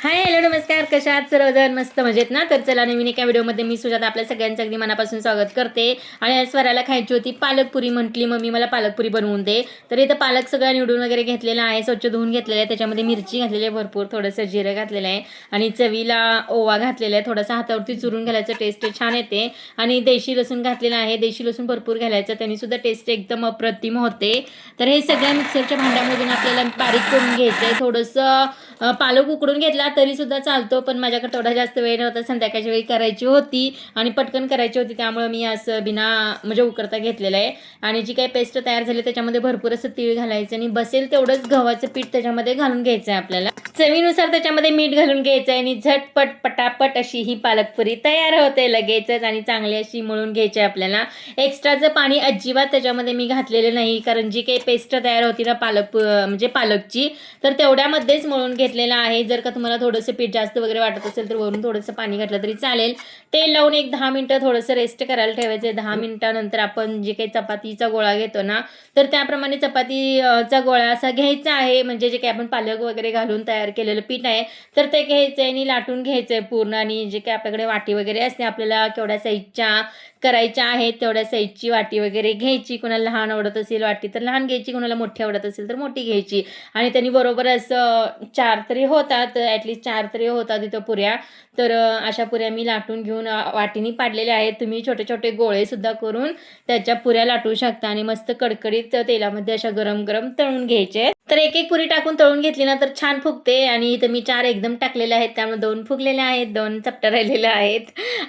Hi hello नमस्कार. कशा आहात? सर्वजण मस्त मजेत ना? तर चला नवीन एका व्हिडिओमध्ये मी सुजात आपल्या सगळ्यांचं अगदी मनापासून स्वागत करते. आणि आज स्वराला खायची होती पालकपुरी म्हटली मम्मी मला पालकपुरी बनवून दे. तर इथं पालक सगळं निवडून वगैरे घेतलेला आहे स्वच्छ धुवून घेतलेलं आहे. त्याच्यामध्ये मिरची घातलेली आहे भरपूर. थोडंसं जिरं घातलेलं आहे. आणि चवीला ओवा घातलेला आहे. थोडासा हातावरती चुरून घालायचं टेस्ट छान येते. आणि देशी लसूण घातलेला आहे. देशी लसूण भरपूर घालायचं. त्यांनी सुद्धा टेस्ट एकदम अप्रतिम होते. तर हे सगळ्या मिक्सरच्या भांड्यामधून आपल्याला बारीक करून घ्यायचं आहे थोडंसं पालक उकडून घेतला तरी सुद्धा चालतो पण माझ्याकडे तेवढा जास्त वेळ नव्हता. संध्याकाळच्या वेळी करायची होती आणि पटकन करायची होती त्यामुळे मी असं बिना म्हणजे उकडता घेतलेलं आहे. आणि जी काही पेस्ट तयार झाली त्याच्यामध्ये भरपूर असं तीळ घालायचं आणि बसेल तेवढंच गव्हाचं पीठ त्याच्यामध्ये घालून घ्यायचं आहे आपल्याला. चवीनुसार त्याच्यामध्ये मीठ घालून घ्यायचं आहे आणि झटपट पटापट अशी ही पालकपुरी तयार होते लगेचच आणि चांगली अशी मळून घ्यायची आहे आपल्याला. एक्स्ट्राचं पाणी अजिबात त्याच्यामध्ये मी घातलेलं नाही कारण जी काही पेस्ट तयार होती ना पालक म्हणजे पालकची तर तेवढ्यामध्येच मळून घेतलेलं आहे. जर का तुम्हाला थोडंसं पीठ जास्त वगैरे वाटत असेल तर वरून थोडंसं पाणी घातलं तरी चालेल. तेल लावून एक दहा मिनटं थोडंसं रेस्ट करायला ठेवायचं. आहे दहा मिनटानंतर आपण जे काही चपातीचा गोळा घेतो ना तर त्याप्रमाणे चपातीचा गोळा असा घ्यायचा आहे. म्हणजे जे काही आपण पालक वगैरे घालून तयार केलेलं पीठ आहे तर ते घ्यायचं आहे आणि लाटून घ्यायचं आहे पूर्ण. आणि जे काही आपल्याकडे वाटी वगैरे असते आपल्याला केवढ्या साईजच्या करायच्या आहेत तेवढ्या साईजची वाटी वगैरे घ्यायची. कोणाला लहान आवडत असेल वाटी तर लहान घ्यायची. कोणाला मोठी आवडत असेल तर मोठी घ्यायची. आणि त्यांनी बरोबर असं चार तरी होतात ॲटलिस्ट चार तरी होतात इथं पुऱ्या. तर अशा पुऱ्या मी लाटून घेऊन वाटीनी पाडलेल्या आहेत. तुम्ही छोटे छोटे गोळे सुद्धा करून त्याच्या पुऱ्या लाटू शकता आणि मस्त कडकडीत तेलामध्ये अशा गरम गरम तळून घ्यायचे. तर एक एक पुरी टाकून तळून घेतली ना तर छान फुगते. आणि इथं मी चार एकदम टाकलेल्या आहेत त्यामुळे दोन फुगलेल्या आहेत दोन चपट्या राहिलेल्या आहेत.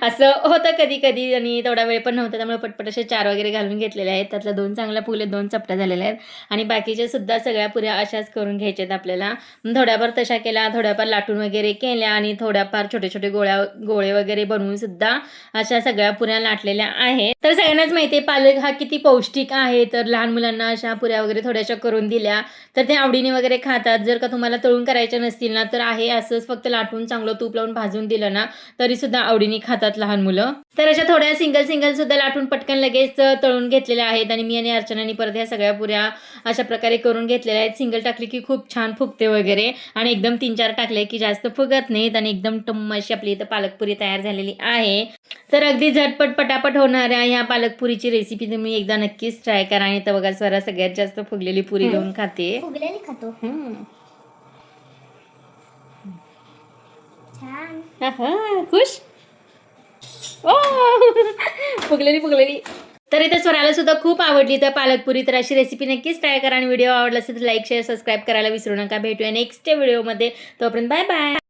असं होतं कधी कधी आणि तेवढा वेळ पण नव्हता त्यामुळे पटपट असे चार वगैरे घालून घेतलेले आहेत. त्यातल्या दोन चांगल्या फुले दोन चपट्या झालेल्या आहेत. आणि बाकीच्या सुद्धा सगळ्या पुऱ्या अशाच करून घ्यायच्या आहेत आपल्याला. थोड्याफार तशा केल्या थोड्याफार लाटून वगैरे केल्या आणि थोड्याफार छोटे छोटे गोळ्या गोळे वगैरे बनवून सुद्धा अशा सगळ्या पुऱ्या लाटलेल्या आहेत. तर सगळ्यांनाच माहिती आहे पालक हा किती पौष्टिक आहे. तर लहान मुलांना अशा पुऱ्या वगैरे थोड्याशा करून दिल्या. तर ते आवडीने वगैरे खातात. जर का तुम्हाला तळून करायच्या नसतील ना तर आहे असंच फक्त लाटून चांगलं तूप लावून भाजून दिलं ना तरी सुद्धा आवडीने खातात लहान मुलं. तर अशा थोड्या सिंगल सिंगल सुद्धा लाटून पटकन लगेच तळून घेतलेल्या आहेत आणि मी आणि अर्चनानी परत ह्या सगळ्या पुऱ्या अशा प्रकारे करून घेतलेल्या आहेत. सिंगल टाकली की खूप छान फुगते वगैरे आणि एकदम तीन चार टाकले की जास्त फुगत नाहीत आणि एकदम टम्म अशी आपली इथं पालकपुरी तयार झालेली आहे. तर अगदी झटपट पटापट होणाऱ्या ह्या पालकपुरीची रेसिपी तुम्ही एकदा नक्कीच ट्राय करा आणि तर बघा स्वरा सगळ्यात जास्त फुगलेली पुरी घेऊन खाते. फुगलेली खातो. छान. खुश? ओ! फुगलेली फुगलेली. तर इथे स्वराला सुद्धा खूप आवडली. तर पालकपुरी तर अशी रेसिपी नक्कीच ट्राय करा. आणि व्हिडिओ आवडला असेल तर लाईक शेअर सबस्क्राईब करायला विसरू नका. भेटूया नेक्स्ट व्हिडिओमध्ये तोपर्यंत बाय बाय